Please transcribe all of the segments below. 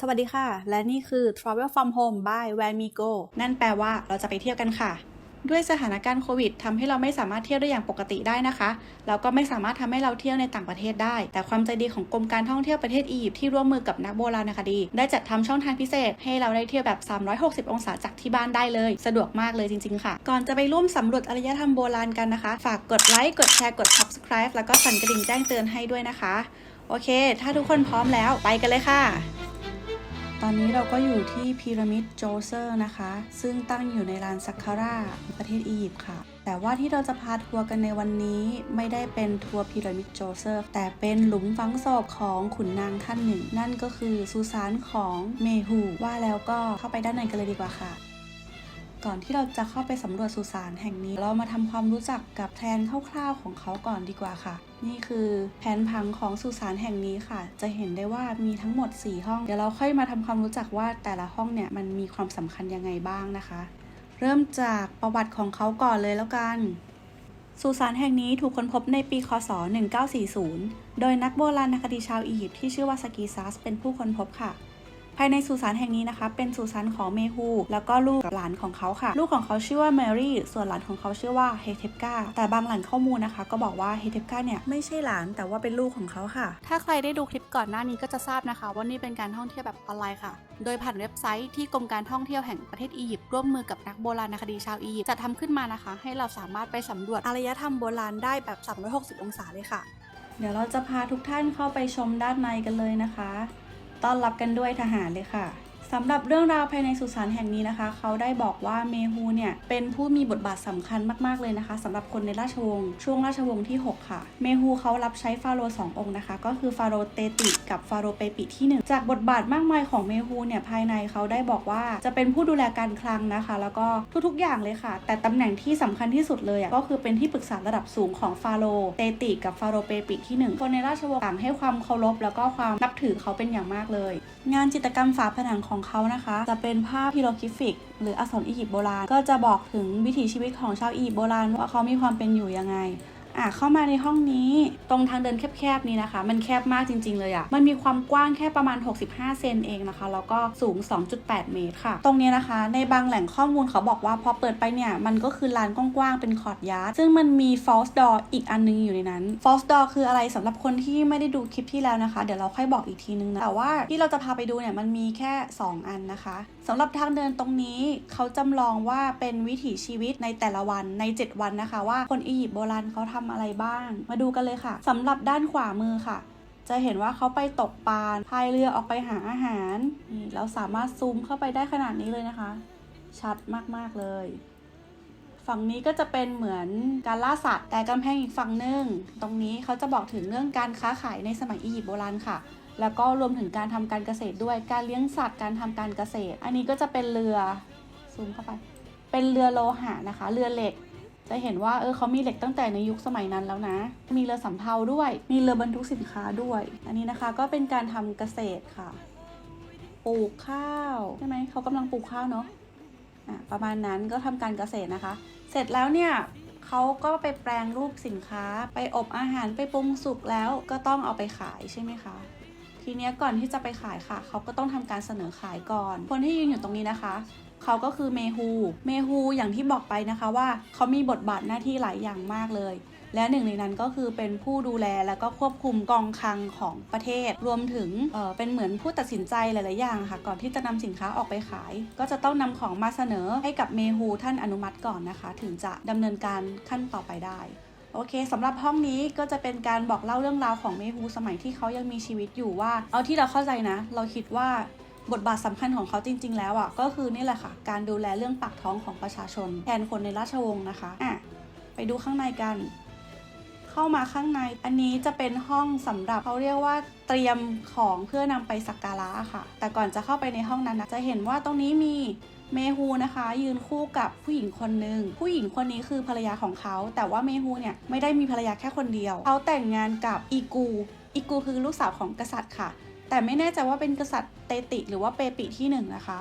สวัสดีค่ะ และนี่คือ Travel from Home by Where Me Go นั่นแปลว่าเราจะไปเที่ยวกันค่ะ ด้วยสถานการณ์โควิดทำให้เราไม่สามารถเที่ยวได้อย่างปกติได้นะคะแล้วก็ไม่สามารถทำให้เราเที่ยวในต่างประเทศได้ แต่ความใจดีของกรมการท่องเที่ยวประเทศอียิปต์ที่ร่วมมือกับนักโบราณคดี ได้จัดทำช่องทางพิเศษ ให้เราได้เที่ยวแบบ 360 องศาจากที่บ้านได้เลย สะดวกมากเลยจริง ๆ ค่ะ ก่อนจะไปร่วมสำรวจอารยธรรมโบราณกันนะคะ ฝากกดไลค์กดแชร์กด subscribe แล้วก็สั่นกระดิ่งแจ้งเตือนให้ด้วยนะคะ โอเค ถ้าทุกคนพร้อมแล้วไปกันเลยค่ะ ตอนนี้เราก็อยู่ที่พีระมิดโจเซอร์นะคะ ซึ่งตั้งอยู่ในลานซักคาร่าประเทศอียิปต์ค่ะ แต่ว่าที่เราจะพาทัวร์กันในวันนี้ไม่ได้เป็นทัวร์พีระมิดโจเซอร์แต่เป็นหลุมฝังศพของขุนนางท่านหนึ่ง นั่นก็คือสุสานของเมฮูว่าแล้วก็เข้าไปด้านในกันเลยดีกว่าค่ะ ก่อนที่เราจะเข้าไปสำรวจสุสานแห่งนี้ เรามาทำความรู้จักกับแผนคร่าวๆของเขาก่อนดีกว่าค่ะ นี่คือแผนผังของสุสานแห่งนี้ค่ะ จะเห็นได้ว่ามีทั้งหมด 4 ห้อง เดี๋ยวเราค่อยมาทำความรู้จักว่าแต่ละห้องเนี่ยมันมีความสำคัญยังไงบ้างนะคะ เริ่มจากประวัติของเขาก่อนเลยแล้วกันสุสานแห่งนี้ถูกค้นพบในปี คศ 1940 โดยนักโบราณคดีชาวอียิปต์ที่ชื่อว่าสกีซัสเป็นผู้ค้นพบค่ะ ภายในสุสานแห่งนี้นะคะ เป็นสุสานของเมฮู แล้วก็ลูกกับหลานของเขาค่ะ ลูกของเขาชื่อว่าแมรี่ ส่วนหลานของเขาชื่อว่าเฮเทปกาแต่บางแหล่งข้อมูลนะคะ ก็บอกว่าเฮเทปกาเนี่ยไม่ใช่หลานแต่ว่าเป็นลูกของเขาค่ะ ถ้าใครได้ดูคลิปก่อนหน้านี้ก็จะทราบนะคะ ว่านี่เป็นการท่องเที่ยวแบบออนไลน์ค่ะ โดยผ่านเว็บไซต์ที่กรมการท่องเที่ยวแห่งประเทศอียิปต์ร่วมมือกับนักโบราณคดีชาวอียิปต์จัดทำขึ้นมานะคะ ให้เราสามารถไปสำรวจอารยธรรมโบราณได้แบบ 360 องศาเลยค่ะ เดี๋ยวเราจะพาทุกท่านเข้าไปชมด้านในกันเลยนะคะ ต้อนรับกันด้วยทหารเลยค่ะ สำหรับเรื่องราวภายในสุสานแห่งนี้นะคะ เขาได้บอกว่าเมฮูเนี่ยเป็นผู้มีบทบาทสำคัญมากๆเลยนะคะสำหรับคนในราชวงศ์ช่วงราชวงศ์ที่ 6 ค่ะ เมฮูเขารับใช้ฟาโรห์สององค์นะคะ ก็คือฟาโรห์เตติกับฟาโรห์เปปิที่ 1 จากบทบาทมากมายของเมฮูเนี่ยภายในเขาได้บอกว่าจะเป็นผู้ดูแลการคลังนะคะ แล้วก็ทุกๆอย่างเลยค่ะ แต่ตำแหน่งที่สำคัญที่สุดเลยก็คือเป็นที่ปรึกษาระดับสูงของฟาโรห์เตติกับฟาโรห์เปปิที่หนึ่งคนในราชวงศ์ต่างให้ความเคารพแล้วก็ความนับถือเขาเป็นอย่างมากเลย งานจิตรกรรมฝาผนังของเขานะคะ จะเป็นภาพฮิโรกริฟิก หรืออักษรอียิปต์โบราณ ก็จะบอกถึงวิถีชีวิตของชาวอียิปต์โบราณว่าเขามีความเป็นอยู่ยังไง อะเข้ามาในห้องนี้ตรงทางเดินแคบๆนี้นะคะ มันแคบมากจริง ๆ เลยอะ่ะมันมีความกว้างแค่ประมาณ 65 เซนเองนะคะ แล้วก็สูง 2.8 เมตรค่ะ ตรงนี้นะคะ ในบางแหล่งข้อมูลเขาบอกว่าพอเปิดไปเนี่ย มันก็คือลานกว้างๆเป็นคอร์ดยาร์ดซึ่งมันมี false door อีกอันนึงอยู่ในนั้น false door คืออะไรสำหรับคนที่ไม่ได้ดูคลิปที่แล้วนะคะ เดี๋ยวเราค่อยบอกอีกทีนึงนะแต่ว่าที่เราจะพาไปดูเนี่ยมันมีแค่ 2 อันนะคะสำหรับทางเดินตรงนี้เขาจำลองว่าเป็นวิถีชีวิตในแต่ละวันใน 7 วันนะคะ ว่าคนอียิปต์โบราณเขาทำอะไรบ้าง มาดูกันเลยค่ะสำหรับด้านขวามือค่ะ จะเห็นว่าเขาไปตกปลาพายเรือออกไปหาอาหารนี่เราสามารถซูมเข้าไปได้ขนาดนี้เลยนะคะ ชัดมากๆเลย ฝั่งนี้ก็จะเป็นเหมือนการล่าสัตว์ แต่กำแพงอีกฝั่งหนึ่งตรงนี้เขาจะบอกถึงเรื่องการค้าขายในสมัยอียิปต์โบราณค่ะแล้วก็รวมถึงการทำการเกษตรด้วยการเลี้ยงสัตว์การทำการเกษตร อันนี้ก็จะเป็นเรือซูมเข้าไป เป็นเรือโลหะนะคะ เรือเหล็ก จะเห็นว่าเออเขามีเหล็กตั้งแต่ในยุคสมัยนั้นแล้วนะ มีเรือสำเภาด้วย มีเรือบรรทุกสินค้าด้วย อันนี้นะคะก็เป็นการทำเกษตรค่ะ ปลูกข้าวใช่ไหมเขากำลังปลูกข้าวเนาะอะประมาณนั้นก็ทำการเกษตรนะคะ เสร็จแล้วเนี่ยเขาก็ไปแปลงรูปสินค้า ไปอบอาหารไปปรุงสุกแล้วก็ต้องเอาไปขายใช่ไหมคะทีนี้ก่อนที่จะไปขายค่ะ เขาก็ต้องทำการเสนอขายก่อน คนที่ยืนอยู่ตรงนี้นะคะ เขาก็คือเมฮู เมฮูอย่างที่บอกไปนะคะว่าเขามีบทบาทหน้าที่หลายอย่างมากเลย และหนึ่งในนั้นก็คือเป็นผู้ดูแลแล้วก็ควบคุมกองคลังของประเทศ รวมถึงเเป็นเหมือนผู้ตัดสินใจหลาย ๆ อย่างค่ะ ก่อนที่จะนำสินค้าออกไปขาย ก็จะต้องนำของมาเสนอให้กับเมฮูท่านอนุมัติก่อนนะคะ ถึงจะดำเนินการขั้นต่อไปได้โอเคสำหรับห้องนี้ก็จะเป็นการบอกเล่าเรื่องราวของเมฮูสมัยที่เขายังมีชีวิตอยู่ว่า เอาที่เราเข้าใจนะ เราคิดว่า บทบาทสำคัญของเขาจริง ๆ แล้วอะก็คือนี่แหละค่ะ การดูแลเรื่องปากท้องของประชาชนแทนคนในราชวงศ์นะคะอะไปดูข้างในกัน เข้ามาข้างใน อันนี้จะเป็นห้องสำหรับเขาเรียกว่าเตรียมของเพื่อนำไปสักการะค่ะ แต่ก่อนจะเข้าไปในห้องนั้นนะจะเห็นว่าตรงนี้มีเมฮูนะคะ ยืนคู่กับผู้หญิงคนหนึ่งผู้หญิงคนนี้คือภรรยาของเขา แต่ว่าเมฮูเนี่ยไม่ได้มีภรรยาแค่คนเดียว เขาแต่งงานกับอีกูอีกูคือลูกสาวของกษัตริย์ค่ะ แต่ไม่แน่ใจว่าเป็นกษัตริย์เตติ หรือว่าเปปิที่หนึ่งนะคะ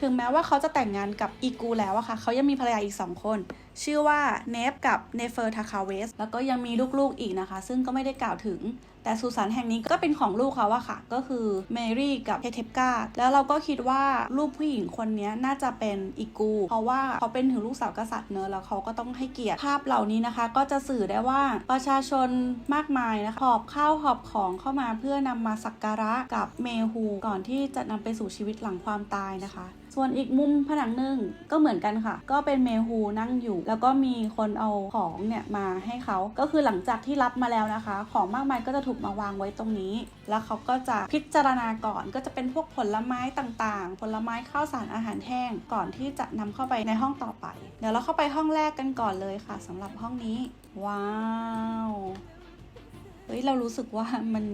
ถึงแม้ว่าเขาจะแต่งงานกับอีกูแล้วอะค่ะเขายังมีภรรยาอีกสองคนชื่อว่าเนฟกับเนเฟอร์ทาคาเวสแล้วก็ยังมีลูกๆอีกนะคะ ซึ่งก็ไม่ได้กล่าวถึง แต่สุสานแห่งนี้ก็เป็นของลูกเขาอะค่ะ ก็คือเมรี่กับเฮเทปกาแล้วเราก็คิดว่าลูกผู้หญิงคนนี้น่าจะเป็นอีกู เพราะว่าเขาเป็นถึงลูกสาวกษัตริย์เนอะแล้วเขาก็ต้องให้เกียรติภาพเหล่านี้นะคะ ก็จะสื่อได้ว่าประชาชนมากมายนะคะหอบข้าวหอบของเข้ามาเพื่อนำมาสักการะกับเมฮูก่อนที่จะนำไปสู่ชีวิตหลังความตายนะคะ ส่วนอีกมุมผนังหนึ่งก็เหมือนกันค่ะ ก็เป็นเมฮูนั่งอยู่แล้วก็มีคนเอาของเนี่ยมาให้เขาก็คือหลังจากที่รับมาแล้วนะคะ ของมากมายก็จะถูกมาวางไว้ตรงนี้ แล้วเขาก็จะพิจารณาก่อนก็จะเป็นพวกผลไม้ต่างๆ ผลไม้ข้าวสารอาหารแห้งก่อนที่จะนำเข้าไปในห้องต่อไป เดี๋ยวเราเข้าไปห้องแรกกันก่อนเลยค่ะสำหรับห้องนี้ ว้าวเฮ้ยเรารู้สึกว่ามัน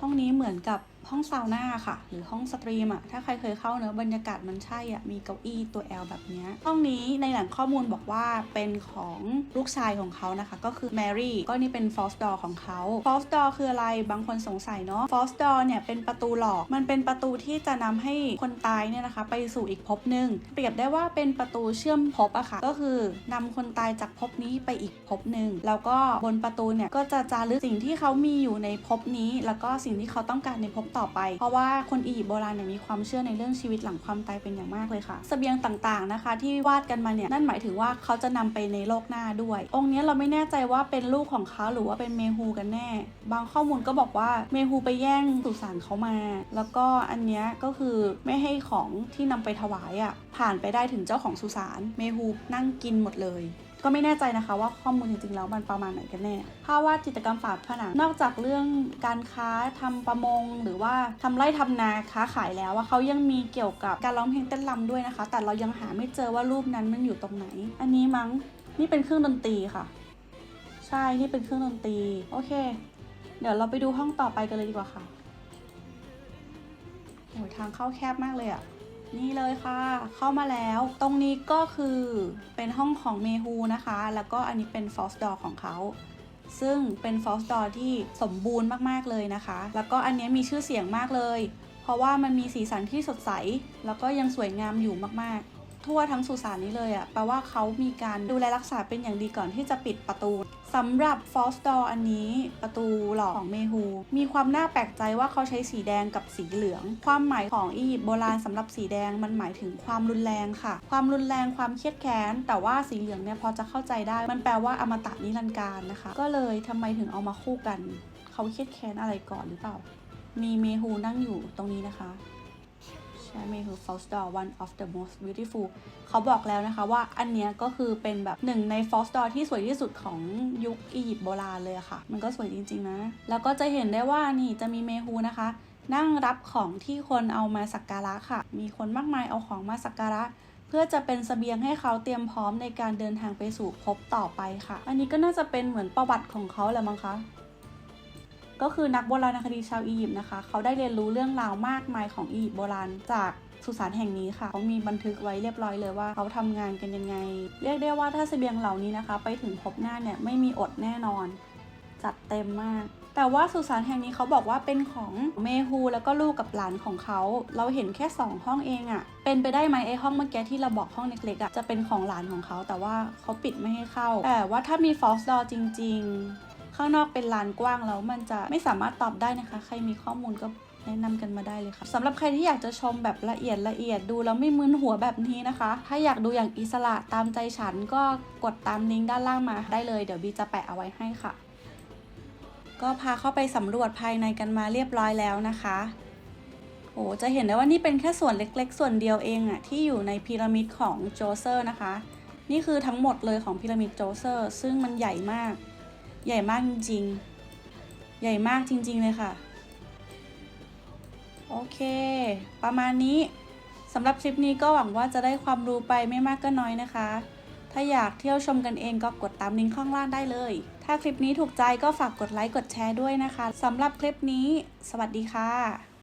ห้องนี้เหมือนกับ ห้องซาวน่าค่ะ หรือห้องสตรีมอะถ้าใครเคยเข้าเนอะบรรยากาศมันใช่อะมีเก้าอี้ตัว L แบบนี้ห้องนี้ในแหล่งข้อมูลบอกว่าเป็นของลูกชายของเขานะคะ ก็คือแมรี่ก็นี่เป็นฟอสดอของเขาฟอสดอคืออะไรบางคนสงสัยเนาะฟอสดอเนี่ยเป็นประตูหลอกมันเป็นประตูที่จะนำให้คนตายเนี่ยนะคะ ไปสู่อีกภพหนึ่งเปรียบได้ว่าเป็นประตูเชื่อมภพอะค่ะ ก็คือนำคนตายจากภพนี้ไปอีกภพหนึ่งแล้วก็บนประตูเนี่ยก็จะจารึกสิ่งที่เขามีอยู่ในภพนี้ แล้วก็สิ่งที่เขาต้องการในภพต่อไป เพราะว่าคนอียิปต์โบราณเนี่ยมีความเชื่อในเรื่องชีวิตหลังความตายเป็นอย่างมากเลยค่ะสเสบียงต่างๆนะคะ ที่วาดกันมาเนี่ยนั่นหมายถึงว่าเขาจะนำไปในโลกหน้าด้วย องค์นี้เราไม่แน่ใจว่าเป็นลูกของเขาหรือว่าเป็นเมฮูกันแน่ บางข้อมูลก็บอกว่าเมฮูไปแย่งสุสานเขามา แล้วก็อันเนี้ยก็คือไม่ให้ของที่นำไปถวายอะ่ะผ่านไปได้ถึงเจ้าของสุสานเมฮูนั่งกินหมดเลย ก็ไม่แน่ใจนะคะว่าข้อมูลจริงๆแล้วมันประมาณไหนกันแน่ภาพวาดจิตรกรรมฝาผนังนอกจากเรื่องการค้าทำประมง หรือว่าทำไร่ทำนาค้าขายแล้วว่าเขายังมีเกี่ยวกับการร้องเพลงเต้นรำด้วยนะคะ แต่เรายังหาไม่เจอว่ารูปนั้นมันอยู่ตรงไหน อันนี้มั้งนี่เป็นเครื่องดนตรีค่ะ ใช่นี่เป็นเครื่องดนตรีโอเค เดี๋ยวเราไปดูห้องต่อไปกันเลยดีกว่าค่ะโอ้ยทางเข้าแคบมากเลยอะ นี่เลยค่ะ เข้ามาแล้ว ตรงนี้ก็คือเป็นห้องของเมฮูนะคะ แล้วก็อันนี้เป็นฟอสดอของเขาซึ่งเป็นฟอสดอที่สมบูรณ์มากๆเลยนะคะ แล้วก็อันนี้มีชื่อเสียงมากเลย เพราะว่ามันมีสีสันที่สดใส แล้วก็ยังสวยงามอยู่มากๆ ทั่วทั้งสุสานนี้เลยอะ่ะแปลว่าเขามีการดูแลรักษาเป็นอย่างดีก่อนที่จะปิดประตู สำหรับฟอสดออันนี้ประตูหลอกของเมฮู มีความน่าแปลกใจว่าเขาใช้สีแดงกับสีเหลือง ความหมายของอียิปต์โบราณสำหรับสีแดงมันหมายถึงความรุนแรงค่ะ ความรุนแรงความเครียดแค้น แต่ว่าสีเหลืองเนี่ยพอจะเข้าใจได้ มันแปลว่าอมตะนิรันดร์การนะคะ ก็เลยทำไมถึงเอามาคู่กัน เขาเครียดแค้นอะไรก่อนหรือเปล่า มีเมฮูนั่งอยู่ตรงนี้นะคะ ใช่เมฮู f a u s t d o r one of the most beautiful เขาบอกแล้วนะคะว่าอันเนี้ยก็คือเป็นแบบหนึ่งใน f a u s t d o r ที่สวยที่สุดของยุคอียิปต์โบราณเลยค่ะ มันก็สวยจริง ๆ นะ แล้วก็จะเห็นได้ว่านี่จะมีเมฮูนะคะ นั่งรับของที่คนเอามาสักการะค่ะ มีคนมากมายเอาของมาสักการะเพื่อจะเป็นเสบียงให้เขาเตรียมพร้อมในการเดินทางไปสู่ภพต่อไปค่ะ อันนี้ก็น่าจะเป็นเหมือนประวัติของเขาแหละมั้งคะ ก็คือนักโบราณคดีชาวอียิปต์นะคะ เขาได้เรียนรู้เรื่องราวมากมายของอียิปต์โบราณจากสุสานแห่งนี้ค่ะ เขามีบันทึกไว้เรียบร้อยเลยว่าเขาทำงานกันยังไง เรียกได้ว่าถ้าเสบียงเหล่านี้นะคะ ไปถึงภพหน้าเนี่ยไม่มีอดแน่นอน จัดเต็มมาก แต่ว่าสุสานแห่งนี้เขาบอกว่าเป็นของเมฮูแล้วก็ลูกกับหลานของเขา เราเห็นแค่ 2 ห้องเองอะเป็นไปได้ไหมไอห้องเมื่อกี้ที่เราบอกห้องเล็กๆอะจะเป็นของหลานของเขา แต่ว่าเขาปิดไม่ให้เข้า แต่ว่าถ้ามีฟอสดอจริง ๆ ข้างนอกเป็นลานกว้างแล้วมันจะไม่สามารถตอบได้นะคะ ใครมีข้อมูลก็แนะนำกันมาได้เลยค่ะสำหรับใครที่อยากจะชมแบบละเอียดละเอียดดูแล้วไม่มึนหัวแบบนี้นะคะ ถ้าอยากดูอย่างอิสระตามใจฉันก็กดตามลิงก์ด้านล่างมาได้เลยเดี๋ยวบีจะแปะเอาไว้ให้ค่ะ ก็พาเข้าไปสำรวจภายในกันมาเรียบร้อยแล้วนะคะโอ้จะเห็นได้ว่านี่เป็นแค่ส่วนเล็ก ๆ ส่วนเดียวเองอะที่อยู่ในพีระมิดของโจเซอร์นะคะ นี่คือทั้งหมดเลยของพีระมิดโจเซอร์ ซึ่งมันใหญ่มาก ใหญ่มากจริงๆ ใหญ่มากจริง ๆ เลยค่ะ โอเค ประมาณนี้สำหรับคลิปนี้ก็หวังว่าจะได้ความรู้ไปไม่มากก็น้อยนะคะ ถ้าอยากเที่ยวชมกันเองก็กดตามลิงก์ข้างล่างได้เลย ถ้าคลิปนี้ถูกใจก็ฝากกดไลค์กดแชร์ด้วยนะคะสำหรับคลิปนี้ สวัสดีค่ะ